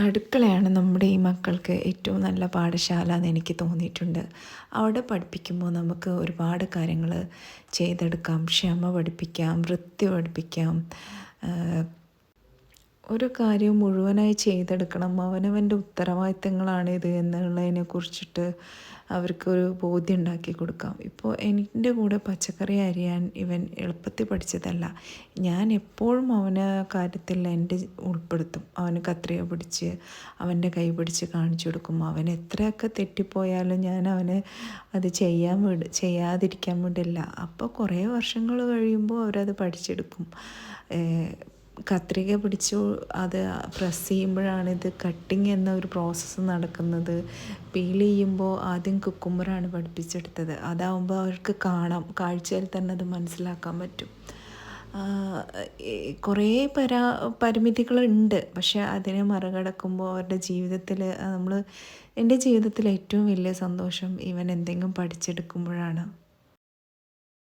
അടുക്കളയാണ് നമ്മുടെ ഈ മക്കൾക്ക് ഏറ്റവും നല്ല പാഠശാല എന്ന് എനിക്ക് തോന്നിയിട്ടുണ്ട്. അവിടെ പഠിപ്പിക്കുമ്പോൾ നമുക്ക് ഒരുപാട് കാര്യങ്ങൾ ചെയ്തെടുക്കാം. ക്ഷമ പഠിപ്പിക്കാം വൃത്തി പഠിപ്പിക്കാം ഒരു കാര്യം മുഴുവനായി ചെയ്തെടുക്കണം. അവനവന്റെ ഉത്തരവാദിത്തങ്ങളാണിത് എന്നുള്ളതിനെ കുറിച്ചിട്ട് അവർക്കൊരു ബോധ്യം ഉണ്ടാക്കി കൊടുക്കാം. ഇപ്പോൾ എന്റെ കൂടെ പച്ചക്കറി അരിയാൻ ഇവൻ എളുപ്പത്തിൽ പഠിച്ചതല്ല. ഞാൻ എപ്പോഴും അവന് കാര്യത്തിൽ എന്റെ ഉൾപ്പെടുത്തും. അവന് കത്രിക പിടിച്ച് അവന്റെ കൈ പിടിച്ച് കാണിച്ചു കൊടുക്കും. അവൻ എത്രയൊക്കെ തെറ്റിപ്പോയാലും ഞാൻ അവന് അത് ചെയ്യാൻ വിട് ചെയ്യാതിരിക്കാൻ വിടില്ല. അപ്പോൾ കുറേ വർഷങ്ങൾ കഴിയുമ്പോൾ അവരത് പഠിച്ചെടുക്കും. കത്രിക പിടിച്ച് അത് പ്രസ് ചെയ്യുമ്പോഴാണ് ഇത് കട്ടിങ് എന്ന ഒരു പ്രോസസ്സ് നടക്കുന്നത്. പീൽ ചെയ്യുമ്പോൾ ആദ്യം കുക്കുമ്പറാണ് പഠിപ്പിച്ചെടുത്തത്. അതാവുമ്പോൾ അവർക്ക് കാണാം. കാഴ്ചയിൽ തന്നെ അത് മനസ്സിലാക്കാൻ പറ്റും. കുറേ പരാ പരിമിതികളുണ്ട്. പക്ഷെ അതിനെ മറികടക്കുമ്പോൾ അവരുടെ ജീവിതത്തിൽ നമ്മൾ എന്റെ ജീവിതത്തിൽ ഏറ്റവും വലിയ സന്തോഷം ഇവൻ എന്തെങ്കിലും പഠിച്ചെടുക്കുമ്പോഴാണ്.